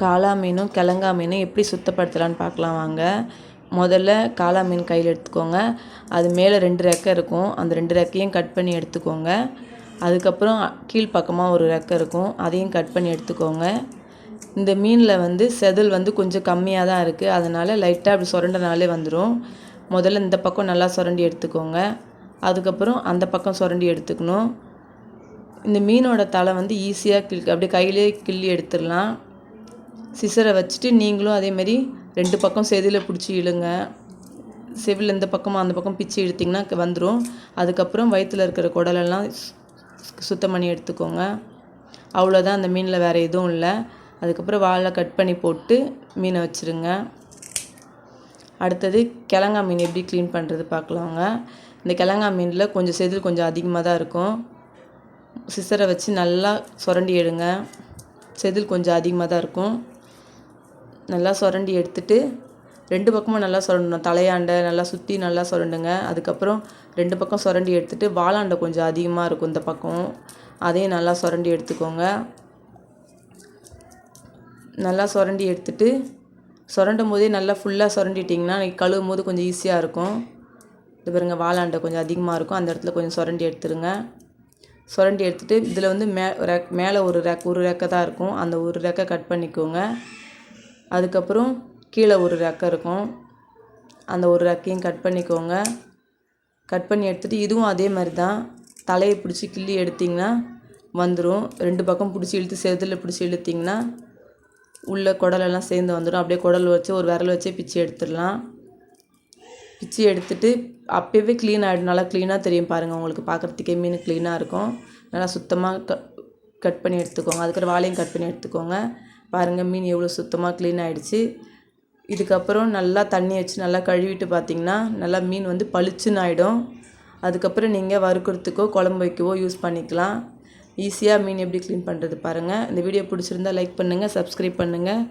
காளா மீனும் கிழங்கா மீனும் எப்படி சுத்தப்படுத்தலான்னு பார்க்கலாம் வாங்க. முதல்ல காளா மீன் கையில் எடுத்துக்கோங்க. அது மேலே ரெண்டு ரெக்கை இருக்கும். அந்த ரெண்டு ரெக்கையும் கட் பண்ணி எடுத்துக்கோங்க. அதுக்கப்புறம் கீழ்ப்பக்கமாக ஒரு ரெக்கை இருக்கும். அதையும் கட் பண்ணி எடுத்துக்கோங்க. இந்த மீனில் வந்து செதில் வந்து கொஞ்சம் கம்மியாக தான் இருக்குது அதனால் லைட்டாக அப்படி சுரண்டனாலே வந்துடும் முதல்ல இந்த பக்கம் நல்லா சுரண்டி எடுத்துக்கோங்க. அதுக்கப்புறம் அந்த பக்கம் சுரண்டி எடுத்துக்கணும். இந்த மீனோட தலை வந்து ஈஸியாக கிள் அப்படியே கையிலே கிள்ளி எடுத்துடலாம். சிசரை வச்சுட்டு நீங்களும் அதேமாரி ரெண்டு பக்கம் செதில் பிடிச்சி இழுங்க. செவில் இந்த பக்கமாக அந்த பக்கம் பிச்சு இழுத்திங்கன்னா வந்துடும் அதுக்கப்புறம் வயிற்றில் இருக்கிற குடலெல்லாம் சுத்தம் பண்ணி எடுத்துக்கோங்க. அவ்வளோதான் அந்த மீனில் வேறு எதுவும் இல்லை. அதுக்கப்புறம் வாழை கட் பண்ணி போட்டு மீனை வச்சுருங்க. அடுத்தது கிழங்கா மீன் எப்படி க்ளீன் பண்ணுறது பார்க்கலாங்க. இந்த கிழங்கா மீனில் கொஞ்சம் செதில் கொஞ்சம் அதிகமாக தான் இருக்கும். சிசரை வச்சு நல்லா சுரண்டி எடுங்க. செதில் கொஞ்சம் அதிகமாக தான் இருக்கும். நல்லா சுரண்டி எடுத்துட்டு ரெண்டு பக்கமும் நல்லா சுரண்டணும். தலையாண்டை நல்லா சுற்றி நல்லா சுரண்டுங்க. அதுக்கப்புறம் ரெண்டு பக்கம் சுரண்டி எடுத்துட்டு வாலாண்டை கொஞ்சம் அதிகமாக இருக்கும் இந்த பக்கம். அதையும் நல்லா சுரண்டி எடுத்துக்கோங்க. நல்லா சுரண்டி எடுத்துட்டு சுரண்டும் போதே நல்லா ஃபுல்லாக சுரண்டிட்டிங்கன்னா நீங்கள் கழுவும் போது கொஞ்சம் ஈஸியாக இருக்கும். இது பாருங்கள் வாலாண்டை கொஞ்சம் அதிகமாக இருக்கும். அந்த இடத்துல கொஞ்சம் சுரண்டி எடுத்துருங்க. சுரண்டி எடுத்துட்டு இதில் வந்து மே ரெக் மேலே ஒரு ரெக் ஒரு ரெக்கை தான் இருக்கும். அந்த ஒரு ரெக்கை கட் பண்ணிக்கோங்க. அதுக்கப்புறம் கீழே ஒரு ரெக்கை இருக்கும். அந்த ஒரு ரெக்கையும் கட் பண்ணிக்கோங்க. கட் பண்ணி எடுத்துகிட்டு இதுவும் அதே மாதிரி தான் தலையை பிடிச்சி கிள்ளி எடுத்திங்கன்னா வந்துடும் ரெண்டு பக்கம் பிடிச்சி இழுத்து செதில் பிடிச்சி இழுத்திங்கன்னா உள்ள குடலெல்லாம் சேர்ந்து வந்துடும் அப்படியே குடல் வச்சு ஒரு விரல் வச்சே பிச்சு எடுத்துடலாம். பிச்சு எடுத்துட்டு அப்போவே க்ளீன் ஆகிடும் நல்லா க்ளீனாக தெரியும் பாருங்கள் உங்களுக்கு பார்க்குறதுக்கே மீன் க்ளீனாக இருக்கும். நல்லா சுத்தமாக க கட் பண்ணி எடுத்துக்கோங்க. அதுக்கப்புறம் வாழையும் கட் பண்ணி எடுத்துக்கோங்க. பாருங்கள் மீன் எவ்வளோ சுத்தமாக க்ளீன் ஆகிடுச்சு இதுக்கப்புறம் நல்லா தண்ணி வச்சு நல்லா கழுவிட்டு பார்த்தீங்கன்னா நல்லா மீன் வந்து பளிச்சுன்னு ஆகிடும் அதுக்கப்புறம் நீங்கள் வறுக்கிறதுக்கோ குழம்பு வைக்கவோ யூஸ் பண்ணிக்கலாம். ஈஸியாக மீன் எப்படி க்ளீன் பண்ணுறது பாருங்கள் இந்த வீடியோ பிடிச்சிருந்தா லைக் பண்ணுங்கள் சப்ஸ்கிரைப் பண்ணுங்கள்